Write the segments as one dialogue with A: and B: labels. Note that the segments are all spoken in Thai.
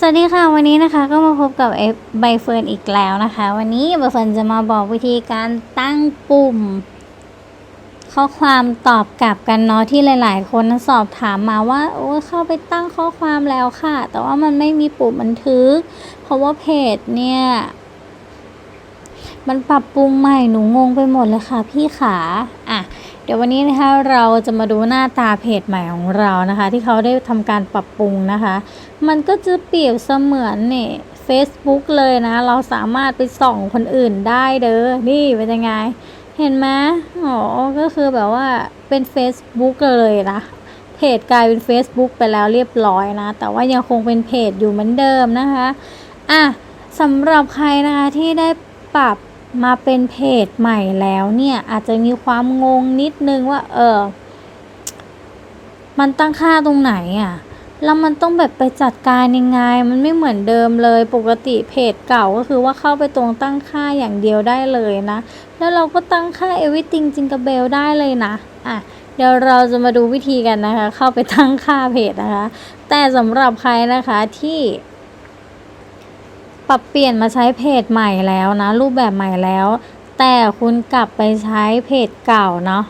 A: สวัสดีค่ะวันนี้นะคะก็มาพบกับเอฟใบเฟิร์นอีกแล้วนะคะ วันนี้ใบเฟิร์นจะมาบอกวิธีการตั้งปุ่ม ข้อความตอบกลับกันเนาะที่หลาย ๆ คนสอบถามมาว่าโอ้เข้าไปตั้งข้อความแล้วค่ะ แต่ว่ามันไม่มีปุ่มบันทึก เพราะว่าเพจเนี่ย มันปรับปรุงใหม่หนูงงไปหมดเลยค่ะพี่ขาอะ เดี๋ยววันนี้นะคะเราจะมาดูหน้าตาเพจใหม่ของเรานะคะ ที่เขาได้ทำการปรับปรุงนะคะ มันก็จะเปรียบเสมือนเนี่ย Facebook เลยนะ เราสามารถไปส่องคนอื่นได้เด้อนี่เป็นยังไง เห็นไหมอ๋อก็คือแบบว่าเป็น Facebook เลยนะเพจกลายเป็น Facebook ไปแล้วเรียบร้อยนะ แต่ว่ายังคงเป็นเพจอยู่เหมือนเดิมนะคะอะสำหรับใครนะคะที่ได้ปรับ มาเป็นเพจใหม่แล้วเนี่ย อาจจะมีความงงนิดนึงว่า เออ มันตั้งค่าตรงไหนอะ แล้วมันต้องแบบไปจัดการยังไง มันไม่เหมือนเดิมเลย ปกติเพจเก่าก็คือว่าเข้าไปตรงตั้งค่าอย่างเดียวได้เลยนะ แล้วเราก็ตั้งค่า everything จิงก e เบลได้เลยนะ อะเดี๋ยวเราจะมาดูวิธีกันนะคะ เข้าไปตั้งค่าเพจนะคะ แต่สำหรับใครนะคะที่ ปรับเปลี่ยนมาใช้เพจใหม่แล้วนะ รูปแบบใหม่แล้ว แต่คุณกลับไปใช้เพจเก่าเนาะ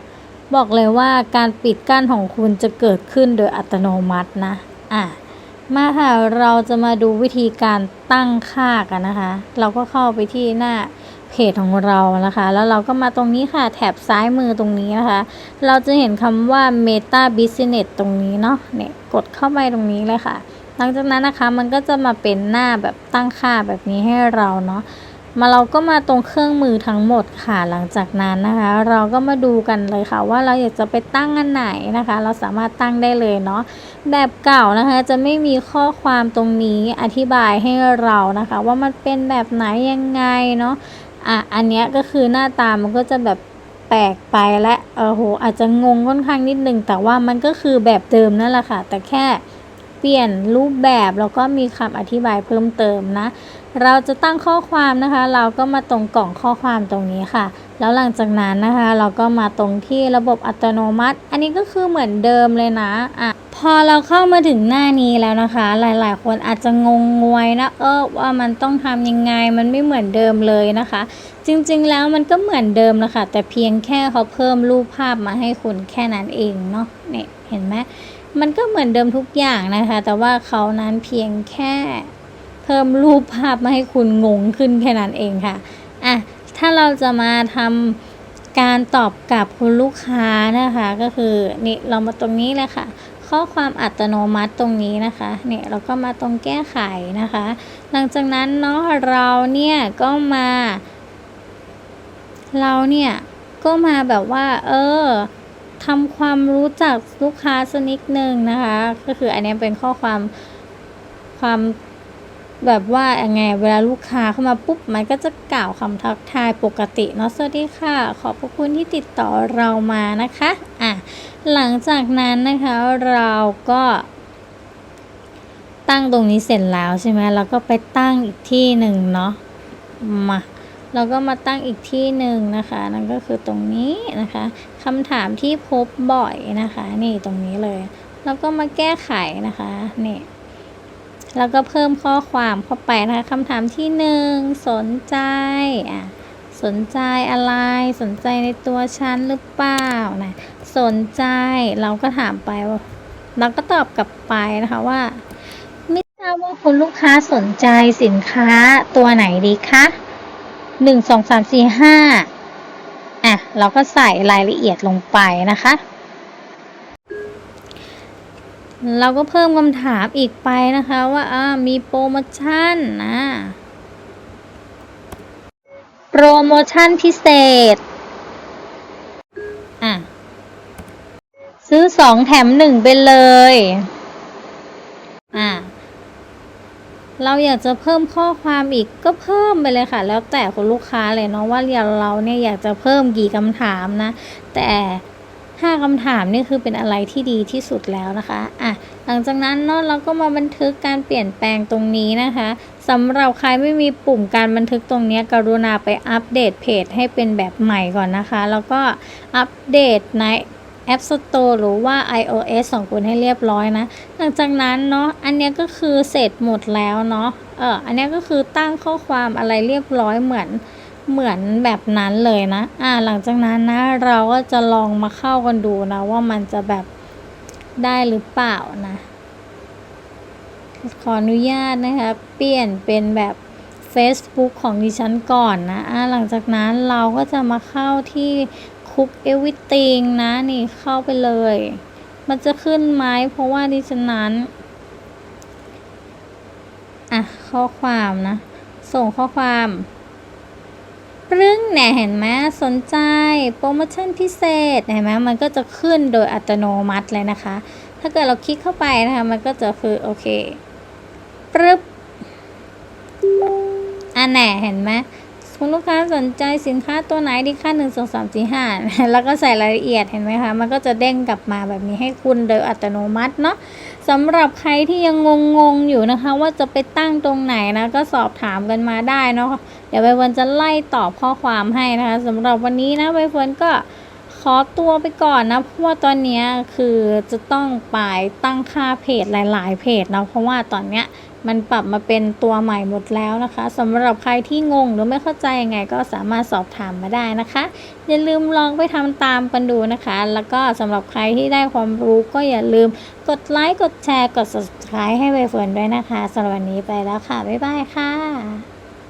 A: บอกเลยว่าการปิดกั้นของคุณจะเกิดขึ้นโดยอัตโนมัตินะอะมาค่ะเราจะมาดูวิธีการตั้งค่ากันนะคะ เราก็เข้าไปที่หน้าเพจของเรานะคะ แล้วเราก็มาตรงนี้ค่ะแถบซ้ายมือตรงนี้นะคะ เราจะเห็นคำว่า Meta Business ตรงนี้เนาะเนี่ยกดเข้าไปตรงนี้เลยค่ะ หลังจากนั้นนะคะมันก็จะมาเป็นหน้าแบบตั้งค่าแบบนี้ให้เราเนาะมาเราก็มาตรงเครื่องมือทั้งหมดค่ะ หลังจากนั้นนะคะ เราก็มาดูกันเลยค่ะ ว่าเราอยากจะไปตั้งอันไหนนะคะ เราสามารถตั้งได้เลยเนาะแบบเก่านะคะ จะไม่มีข้อความตรงนี้อธิบายให้เรานะคะ ว่ามันเป็นแบบไหนยังไงเนาะอะอันเนี้ยก็คือหน้าตามันก็จะแบบแปลกไปและเออโหอาจจะงงค่อนข้างนิดนึงแต่ว่ามันก็คือแบบเดิมนั่นแหละค่ะ แต่แค่ เปลี่ยนรูปแบบแล้วก็มีคำอธิบายเพิ่มเติมนะ เราจะตั้งข้อความนะคะ เราก็มาตรงกล่องข้อความตรงนี้ค่ะ แล้วหลังจากนั้นนะคะ เราก็มาตรงที่ระบบอัตโนมัติ อันนี้ก็คือเหมือนเดิมเลยนะอะพอเราเข้ามาถึงหน้านี้แล้วนะคะ หลายๆ คนอาจจะงงงวยนะเออว่ามันต้องทำยังไงมันไม่เหมือนเดิมเลยนะคะ จริงๆแล้วมันก็เหมือนเดิมนะคะแต่เพียงแค่เขาเพิ่มรูปภาพมาให้คุณแค่นั้นเองเนาะเนี่ยเห็นไหม มันก็เหมือนเดิมทุกอย่างนะคะ แต่ว่าเขานั้นเพียงแค่เพิ่มรูปภาพมาให้คุณงงขึ้นแค่นั้นเองค่ะอะถ้าเราจะมาทำการตอบกลับคุณลูกค้านะคะ ก็คือนี่เรามาตรงนี้เลยค่ะ ข้อความอัตโนมัติตรงนี้นะคะเนี่ยเราก็มาตรงแก้ไขนะคะ หลังจากนั้นเนาะเราเนี่ยก็มา เราเนี่ยก็มาแบบว่า เออ ทำความรู้จักลูกค้าสักนิดนึงนะคะ ก็คืออันนี้เป็นข้อความความแบบว่ายังไงเวลาลูกค้าเข้ามาปุ๊บ มันก็จะกล่าวคำทักทายปกติเนาะสวัสดีค่ะ ขอบพระคุณที่ติดต่อเรามานะคะอะหลังจากนั้นนะคะเราก็ตั้งตรงนี้เสร็จแล้วใช่ไหมเราก็ไปตั้งอีกที่หนึ่งเนาะมา เราก็มาตั้งอีกที่หนึ่งนะคะ นั่นก็คือตรงนี้นะคะคำถามที่พบบ่อยนะคะ นี่ตรงนี้เลย แล้วก็มาแก้ไขนะคะนี่แล้วก็เพิ่มข้อความเข้าไปนะคะคำถามที่หนึ่งสนใจอะสนใจอะไร สนใจในตัวฉันหรือเปล่านะสนใจเราก็ถามไปเราก็ตอบกลับไปนะคะว่า ไม่ทราบว่าคุณลูกค้าสนใจสินค้าตัวไหนดีคะ หนึ่งสองสามสี่ห้าอะ เราก็ใส่รายละเอียดลงไปนะคะ เราก็เพิ่มคำถามอีกไปนะคะว่าอ่ามีโปรโมชั่นนะโปรโมชั่นพิเศษ อะ ซื้อสองแถมหนึ่งไปเลย อะ เราอยากจะเพิ่มข้อความอีกก็เพิ่มไปเลยค่ะ แล้วแต่คุณลูกค้าเลยเนาะว่าเราเนี่ยอยากจะเพิ่มกี่คำถามนะ แต่ห้าคำถามนี่คือเป็นอะไรที่ดีที่สุดแล้วนะคะอะหลังจากนั้นเนาะเราก็มาบันทึกการเปลี่ยนแปลงตรงนี้นะคะสำหรับใครไม่มีปุ่มการบันทึกตรงนี้กรุณาไปอัปเดตเพจให้เป็นแบบใหม่ก่อนนะคะ แล้วก็อัปเดตใน App Store หรือว่า iOS ของคุณให้เรียบร้อยนะ หลังจากนั้นเนาะอันนี้ก็คือเสร็จหมดแล้วเนาะเอออันนี้ก็คือตั้งข้อความอะไรเรียบร้อยเหมือนเหมือนแบบนั้นเลยนะ อ่า หลังจากนั้นนะ เราก็จะลองมาเข้ากันดูนะ ว่ามันจะแบบได้หรือเปล่านะ ขออนุญาตนะคะ เปลี่ยนเป็นแบบ Facebook ของดิฉันก่อนนะ อ่า หลังจากนั้นเราก็จะมาเข้าที่ คุกเอวิติงนะนี่เข้าไปเลย มันจะขึ้นไหมเพราะว่าดิฉันนั้น อะ ข้อความนะ ส่งข้อความปรึ้งเนี่ยเห็นไหมสนใจโปรโมชั่นพิเศษเห็นไหมมันก็จะขึ้นโดยอัตโนมัติเลยนะคะ ถ้าเกิดเราคลิกเข้าไปนะคะ มันก็จะคือ โอเคปรึ๊บอันแหน่เห็นไหม คุณลูกค้าสนใจสินค้าตัวไหนดีค่าหนึ่งสองสามสี่ห้าแล้วก็ใส่รายละเอียดเห็นไหมคะ มันก็จะเด้งกลับมาแบบนี้ให้คุณโดยอัตโนมัติเนาะสำหรับใครที่ยังงงๆอยู่นะคะ ว่าจะไปตั้งตรงไหนนะ ก็สอบถามกันมาได้เนาะเดี๋ยวใบเฟิร์นจะไล่ตอบข้อความให้นะคะสำหรับวันนี้นะใบเฟิร์นก็ขอตัวไปก่อนนะเพราะว่าตอนนี้คือจะต้องไปตั้งค่าเพจหลาย ๆ เพจนะเพราะว่าตอนเนี้ย มันปรับมาเป็นตัวใหม่หมดแล้วนะคะสำหรับใครที่งงหรือไม่เข้าใจยังไงก็สามารถสอบถามมาได้นะคะ อย่าลืมลองไปทำตามกันดูนะคะ แล้วก็สำหรับใครที่ได้ความรู้ก็อย่าลืมกดไลค์กดแชร์กด subscribe ให้ใบเฟิร์นด้วยนะคะสำหรับวันนี้ไปแล้วค่ะ บ๊ายบายค่ะ